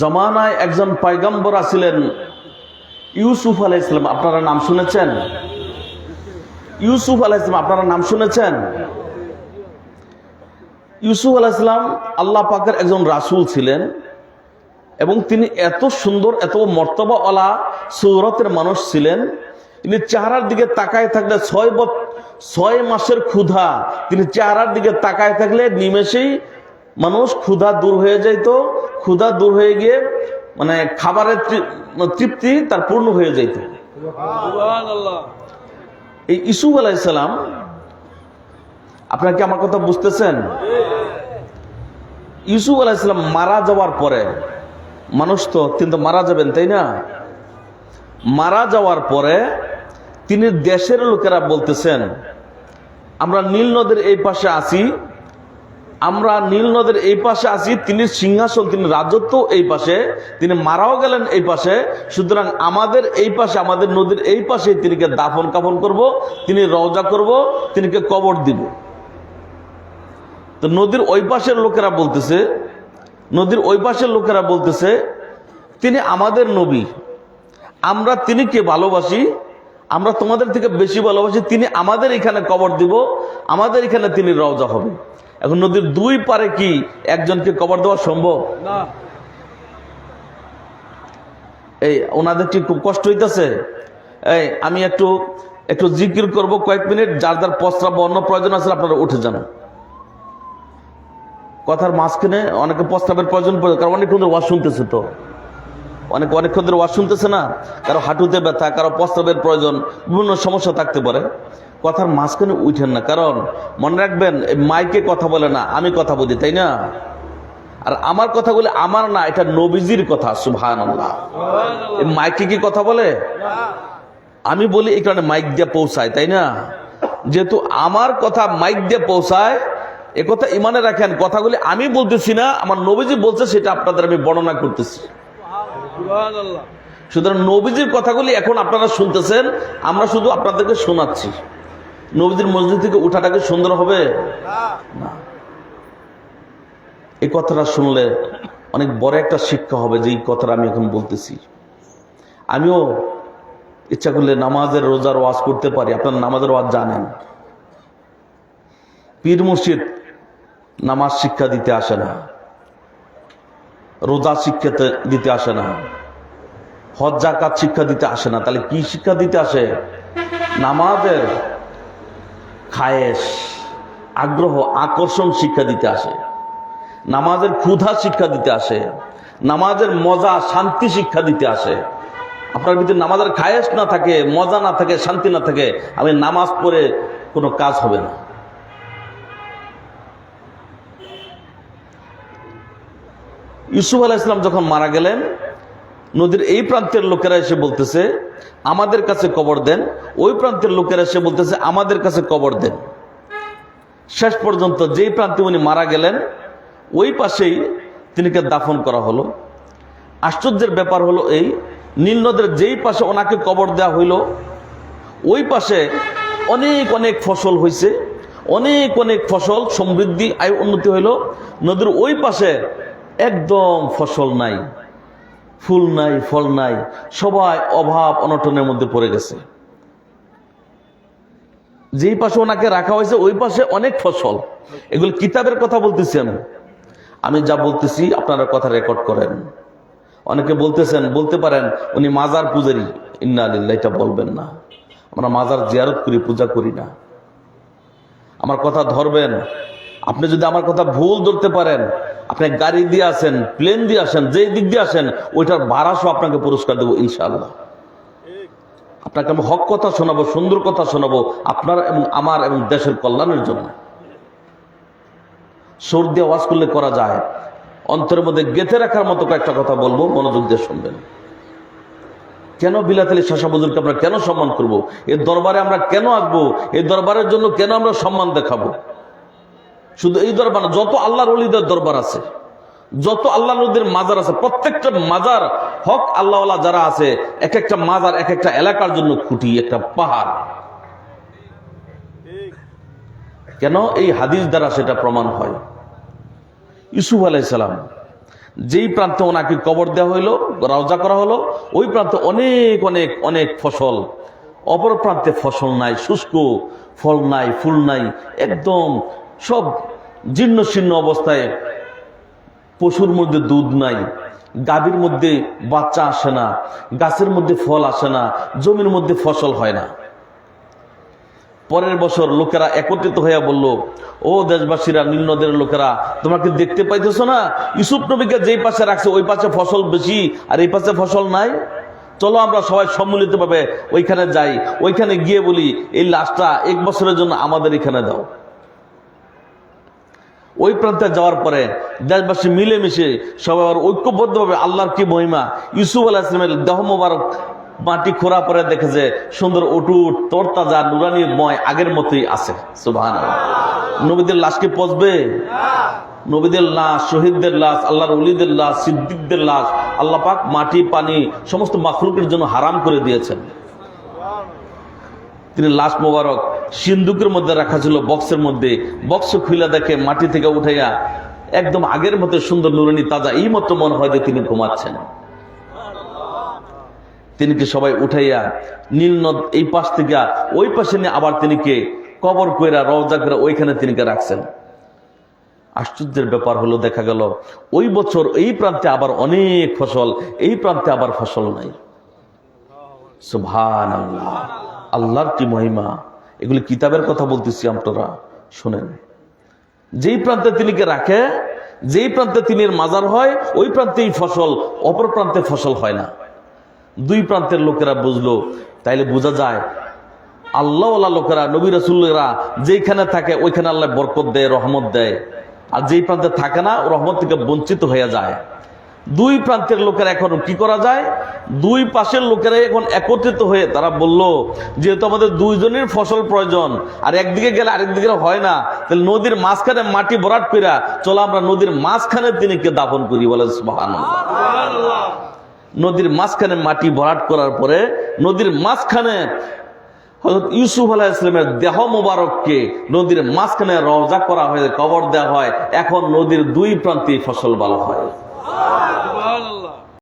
জমানায় একজন পয়গম্বর আছিলেন, ইউসুফ আলাইসলাম আপনারা নাম শুনেছেন? ইউসুফ আলাইসলাম আপনারা নাম শুনেছেন? ইউসুফ আলাইসলাম আল্লাহ পাকের একজন রাসূল ছিলেন এবং তিনি এত সুন্দর, এত মর্তবাওয়ালা সৌরতের মানুষ ছিলেন। তিনি চেহারার দিকে তাকায় থাকলে ছয় ছয় মাসের ক্ষুধা। তিনি চেহারার দিকে তাকায় থাকলে নিমেষেই মানুষ ক্ষুধা দূর হয়ে যাইতো। ক্ষুধা দূর হয়ে গিয়ে মানে খাবারের তৃপ্তি তার পূর্ণ হয়ে যাইত। এই ইসুফ আলাইসালাম আপনারা কি আমার কথা বুঝতেছেন? ইউসুফ আলাইসালাম মারা যাওয়ার পরে মানুষ তো কিন্তু মারা যাবেন তাই না? মারা যাওয়ার পরে তিনি দেশের লোকেরা বলতেছেন আমরা নীল নদের এই পাশে আছি আমরা নীল নদের এই পাশে আছি, তিনি সিংহাসন, তিনি রাজত্ব এই পাশে, তিনি মারাও গেলেন এই পাশে। সুতরাং আমাদের এই পাশে, আমাদের নদীর এই পাশে তিনিকে দাফন কাফন করব, তিনি রওজা করব তিনিকে কবর দিব। তো নদীর ওই পাশের লোকেরা বলতেছে, নদীর ওই পাশের লোকেরা বলতেছে, তিনি আমাদের নবী, আমরা তিনিকে ভালোবাসি, আমরা তোমাদের থেকে বেশি ভালোবাসি, তিনি আমাদের এখানে কবর দিব, আমাদের এখানে তিনি রওজা হবে। এখন নদীর দুই পারে কি একজনকে কবর দেওয়া সম্ভব? এই ওনাদের কি খুব কষ্ট হইতেছে? এই আমি একটু একটু জিকির করব কয়েক মিনিট যার যার প্রস্রাব বা অন্য প্রয়োজন আছে আপনারা উঠে যান। কথার মাঝখানে অনেকে প্রস্তাবের প্রয়োজন পড়ে কারণ অনেক ওয়াজ শুনতেছে তো। অনেক অনেকক্ষণ ধরে ওয়াজ শুনতেছে না কারও হাঁটুতে ব্যথা কারও প্রস্তাবের প্রয়োজন বিভিন্ন সমস্যা থাকতে পারে। কথার মাঝখানে উঠেন না কারণ মনে রাখবেন মাইকে কথা বলে না আমি কথা বলি তাই না? আর আমার কথাগুলি আমার না এটা নবীজির কথা সুভান মাইকে কি কথা বলে? আমি বলি এই কারণে মাইক দিয়ে পৌঁছায় তাই না? যেহেতু আমার কথা মাইক দিয়ে পৌঁছায় এ কথা ইমানে রাখেন কথাগুলি আমি বলতেছি না আমার নবীজি বলছে সেটা আপনাদের আমি বর্ণনা করতেছি। সুতরাং নবীজির কথাগুলি এখন আপনারা শুনতেছেন, আমরা শুধু আপনাদেরকে শোনাচ্ছি। নবীজির মসজিদ থেকে উঠাটাকে সুন্দর হবে? না। এই কথাটা শুনলে অনেক বড় একটা শিক্ষা হবে যে এই কথাটা আমি এখন বলতেছি। আমিও ইচ্ছা করলে নামাজের রোজার ওয়াজ করতে পারি, আপনার নামাজের ওয়াজ জানেন। পীর মুর্শিদ নামাজ শিক্ষা দিতে আসে না। রোজা শিক্ষা দিতে আসে না। হজ জাকাত শিক্ষা দিতে আসে না। তাহলে কি শিক্ষা দিতে আসে? নামাজের খায়েশ, আগ্রহ, আকর্ষণ শিক্ষা দিতে আসে। নামাজের ক্ষুধা শিক্ষা দিতে আসে। নামাজের মজা, শান্তি শিক্ষা দিতে আসে। আপনার ভিতরে নামাজের খায়েশ না থাকে, মজা না থাকে, শান্তি না থাকে, আমি নামাজ পড়ে কোনো কাজ হবে না। ইউসুফ আলাহ ইসলাম যখন মারা গেলেন, নদীর এই প্রান্তের লোকেরা এসে বলতেছে, আমাদের কাছে কবর দেন। ওই প্রান্তের লোকেরা এসে বলতেছে, আমাদের কাছে কবর দেন। শেষ পর্যন্ত যেই প্রান্তে উনি মারা গেলেন, ওই পাশেই তিনিকে দাফন করা হলো। আশ্চর্যের ব্যাপার হলো এই, নীল নদের যেই পাশে ওনাকে কবর দেওয়া হইল, ওই পাশে অনেক অনেক ফসল হয়েছে অনেক অনেক ফসল সমৃদ্ধি, আয় উন্নতি হইল। নদীর ওই পাশে একদম ফসল নাই, ফুল নাই, ফল নাই, সবাই অভাব অনটনের মধ্যে পড়ে গেছে। যেই পাশে ওনাকে রাখা হয়েছে, ওই পাশে অনেক ফসল। এগুলো কিতাবের কথা বলতেছি আমি। আমি যা বলতেছি, আপনারা কথা রেকর্ড করেন। অনেকে বলতেছেন, বলতে পারেন, উনি মাজার পূজারি। ইন্না এটা বলবেন না। আমরা মাজার জিয়ারত করি, পূজা করি না। আমার কথা ধরবেন। আপনি যদি আমার কথা ভুল ধরতে পারেন আপনি গাড়ি দিয়ে আসেন প্লেন দিয়ে আসেন, যেই দিক দিয়ে আসেন, ওইটার ভাড়াসহ আপনাকে পুরস্কার দেবো ইনশাআল্লাহ। আপনাকে আমি হক কথা শোনাবো, সুন্দর কথা শোনাবো, আপনার এবং আমার এবং দেশের কল্যাণের জন্য। সর্দি আওয়াজ করলে করা যায়। অন্তরের মধ্যে গেঁথে রাখার মতো কয়েকটা কথা বলব, মনোযোগ দিয়ে শুনবেন। কেন বিলাত আলী শাসা বুজুরকে আমরা কেন সম্মান করব। এর দরবারে আমরা কেন আসব? এই দরবারের জন্য কেন আমরা সম্মান দেখাবো? শুধু এই দরবার যত আল্লাহর অলিদের দরবার আছে, যত আল্লাহ নদীর মাজার আছে, প্রত্যেকটা মাজার হক আল্লাহ যারা আছে এক একটা মাজার এক একটা এলাকার জন্য খুঁটি, একটা পাহাড়। কেন? এই হাদিস দ্বারা সেটা প্রমাণ হয়। ইসুফ আলাইসালাম যেই প্রান্তে ওনাকে কবর দেওয়া হইল, রওজা করা হলো, ওই প্রান্তে অনেক অনেক অনেক ফসল। অপর প্রান্তে ফসল নাই, শুষ্ক ফল নাই, ফুল নাই, একদম সব জীর্ণ শীর্ণ অবস্থায় পশুর মধ্যে দুধ নাই, গাভীর মধ্যে বাচ্চা আসে না, গাছের মধ্যে ফল আসে না, জমির মধ্যে ফসল হয় না। পরের বছর লোকেরা একত্রিত হইয়া বলল, ও দেশবাসীরা, নিম্নদের লোকেরা তোমাকে দেখতে পাইতেছ না? ইউসুফ নবীকে যেই পাশে রাখছে, ওই পাশে ফসল বেশি, আর এই পাশে ফসল নাই? চলো আমরা সবাই সম্মিলিত ভাবে ওইখানে যাই, ওইখানে গিয়ে বলি, এই লাশটা এক বছরের জন্য আমাদের এখানে দাও। ওই প্রান্তে যাওয়ার পরে দেশবাসী মিলেমিশে সবাই ঐক্যবদ্ধভাবে আল্লাহর কি মহিমা? ইউসুফ আলাহ ইসলামের দেহ মোবারক মাটি খোরা পরে দেখে যে সুন্দর অটুট, তরতাজা, নুরানি ময় আগের মতোই আছে। সুবাহ নবীদের লাশ কি পচবে? নবীদের লাশ, শহীদদের লাশ, আল্লাহর অলিদের লাশ, সিদ্দিকদের লাশ, আল্লাহ পাক মাটি, পানি সমস্ত মাখলুকের জন্য হারাম করে দিয়েছেন। তিনি লাশ মোবারক সিন্ধুকের মধ্যে রাখা ছিল বক্সের মধ্যে। বক্স খুলে দেখে মাটি থেকে উঠাইয়া একদম আগের মতো সুন্দর নুরানি তাজা এই মতো মনে হয় যে তিনি ঘুমাচ্ছেন। তিনি কি সবাই উঠাইয়া নীল নদ এই পাশ থেকে ওই পাশে নিয়ে আবার তিনিকে কবর কইরা, রওজা করে ওইখানে তিনিকে রাখছেন? আশ্চর্যের ব্যাপার হলো, দেখা গেল ওই বছর এই প্রান্তে আবার অনেক ফসল, এই প্রান্তে আবার ফসল নাই। সুভান আল্লাহ আল্লাহর কি মহিমা? এগুলি কিতাবের কথা বলতেছি আপনারা, শোনেন। যেই প্রান্তে তিনিকে রাখে, যেই প্রান্তে তিনির মাজার হয়, ওই প্রান্তেই ফসল, অপর প্রান্তে ফসল হয় না। দুই প্রান্তের লোকেরা বুঝলো, তাইলে বোঝা যায়, আল্লাহ লোকেরা, নবী রসুল্লেরা যেখানে থাকে, ওইখানে আল্লাহ বরকত দেয়, রহমত দেয়। আর যেই প্রান্তে থাকে না, রহমত থেকে বঞ্চিত হয়ে যায়। দুই প্রান্তের লোকেরা এখন কি করা যায়? দুই পাশের লোকেরা এখন একত্রিত হয়ে তারা বলল যেহেতু আমাদের দুইজনের ফসল প্রয়োজন আর একদিকে গেলে আরেকদিকে হয় না তাহলে নদীর মাঝখানে মাটি ভরাট কইরা চলো আমরা নদীর মাঝখানে তিনিকে দাফন করি বলে নদীর মাঝখানে মাটি ভরাট করার পরে নদীর মাঝখানে হযরত ইউসুফ আলাহ ইসলামের দেহ মোবারককে নদীর মাঝখানে রওজা করা হয় কবর দেওয়া হয়। এখন নদীর দুই প্রান্তে ফসল ভালো হয়।